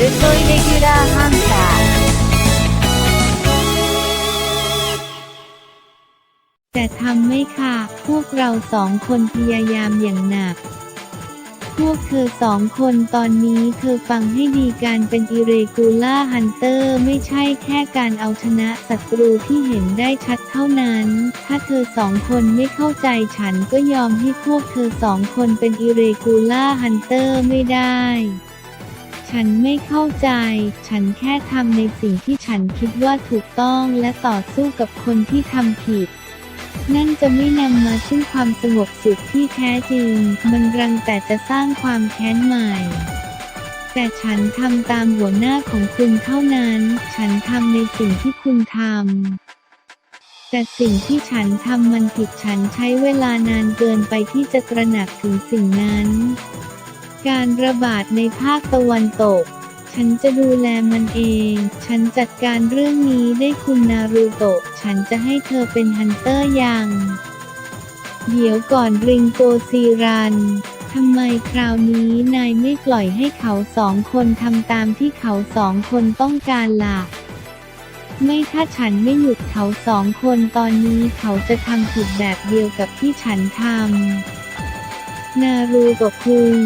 ルトイレギュラーハンター แต่ทำไม่ค่ะ พวกเราสองคนพยายามอย่างหนัก พวกเธอสองคนตอนนี้เธอฟังให้ดีการเป็นอิเรกูล่าฮันเตอร์ไม่ใช่แค่การเอาชนะศัตรูที่เห็นได้ชัดเท่านั้น ถ้าเธอสองคนไม่เข้าใจฉันก็ยอมให้พวกเธอสองคนเป็นอิเรกูล่าฮันเตอร์ไม่ได้ ฉันไม่เข้าใจ ฉันแค่ทำในสิ่งที่ฉันคิดว่าถูกต้องและต่อสู้กับคนที่ทำผิด นั่นจะไม่นำมาซึ่งความสงบสุขที่แท้จริง มันรังแต่จะสร้างความแค้นใหม่ แต่ฉันทำตามหัวหน้าของคุณเท่านั้น ฉันทำในสิ่งที่คุณทำแต่สิ่งที่ฉันทำมันผิดฉันใช้เวลานานเกินไปที่จะตระหนักถึงสิ่งนั้น การระบาดในภาคตะวันตก ฉันจะดูแลมันเอง ฉันจัดการเรื่องนี้ได้คุณนารูโตะ ฉันจะให้เธอเป็นฮันเตอร์ยัง เดี๋ยวก่อนริงโกซีรันทำไมคราวนี้นายไม่ปล่อยให้เขาสองคนทำตามที่เขาสองคนต้องการล่ะ ไม่ถ้าฉันไม่หยุดเขาสองคนตอนนี้เขาจะทำผิดแบบเดียวกับที่ฉันทำ นารูโตะคุง